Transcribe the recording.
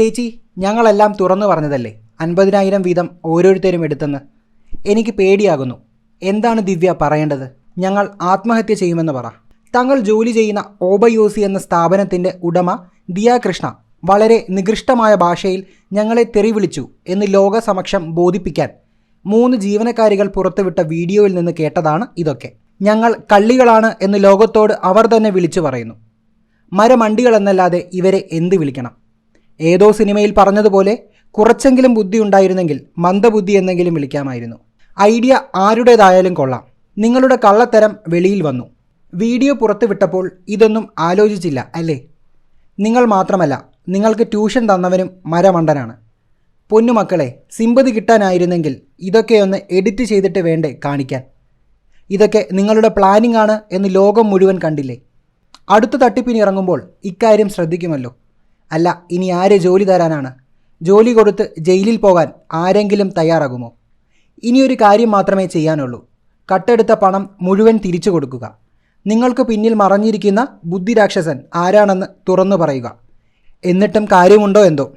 ചേച്ചി ഞങ്ങളെല്ലാം തുറന്നു പറഞ്ഞതല്ലേ? അൻപതിനായിരം വീതം ഓരോരുത്തരും എടുത്തെന്ന്. എനിക്ക് പേടിയാകുന്നു. എന്താണ് ദിവ്യ പറയേണ്ടത്? ഞങ്ങൾ ആത്മഹത്യ ചെയ്യുമെന്ന് പറ. തങ്ങൾ ജോലി ചെയ്യുന്ന ഓബയോസി എന്ന സ്ഥാപനത്തിന്റെ ഉടമ ദിയ കൃഷ്ണ വളരെ നികൃഷ്ടമായ ഭാഷയിൽ ഞങ്ങളെ തെറിവിളിച്ചു എന്ന് ലോകസമക്ഷം ബോധിപ്പിക്കാൻ മൂന്ന് ജീവനക്കാരികൾ പുറത്തുവിട്ട വീഡിയോയിൽ നിന്ന് കേട്ടതാണ് ഇതൊക്കെ. ഞങ്ങൾ കള്ളികളാണ് എന്ന് ലോകത്തോട് അവർ തന്നെ വിളിച്ചു പറയുന്നു. മരമണ്ടികളെന്നല്ലാതെ ഇവരെ എന്ത് വിളിക്കണം? ഏതോ സിനിമയിൽ പറഞ്ഞതുപോലെ കുറച്ചെങ്കിലും ബുദ്ധി ഉണ്ടായിരുന്നെങ്കിൽ മന്ദബുദ്ധി എന്നെങ്കിലും വിളിക്കാമായിരുന്നു. ഐഡിയ ആരുടേതായാലും കൊള്ളാം. നിങ്ങളുടെ കള്ളത്തരം വെളിയിൽ വന്നു. വീഡിയോ പുറത്തുവിട്ടപ്പോൾ ഇതൊന്നും ആലോചിച്ചില്ല അല്ലേ? നിങ്ങൾ മാത്രമല്ല നിങ്ങൾക്ക് ട്യൂഷൻ തന്നവനും മരമണ്ടനാണ്. പൊന്നുമക്കളെ സിമ്പതി കിട്ടാനായിരുന്നെങ്കിൽ ഇതൊക്കെയൊന്ന് എഡിറ്റ് ചെയ്തിട്ട് വേണ്ടേ കാണിക്കാൻ? ഇതൊക്കെ നിങ്ങളുടെ പ്ലാനിംഗ് ആണ് എന്ന് ലോകം മുഴുവൻ കണ്ടില്ലേ? അടുത്ത തട്ടിപ്പിന് ഇറങ്ങുമ്പോൾ ഇക്കാര്യം ശ്രദ്ധിക്കുമല്ലോ. അല്ല ഇനി ആര് ജോലി തരാനാണ്? ജോലി കൊടുത്ത് ജയിലിൽ പോകാൻ ആരെങ്കിലും തയ്യാറാകുമോ? ഇനിയൊരു കാര്യം മാത്രമേ ചെയ്യാനുള്ളൂ. കട്ടെടുത്ത പണം മുഴുവൻ തിരിച്ചു കൊടുക്കുക. നിങ്ങൾക്ക് പിന്നിൽ മറഞ്ഞിരിക്കുന്ന ബുദ്ധിരാക്ഷസൻ ആരാണെന്ന് തുറന്നു പറയുക. എന്നിട്ടും കാര്യമുണ്ടോ എന്തോ?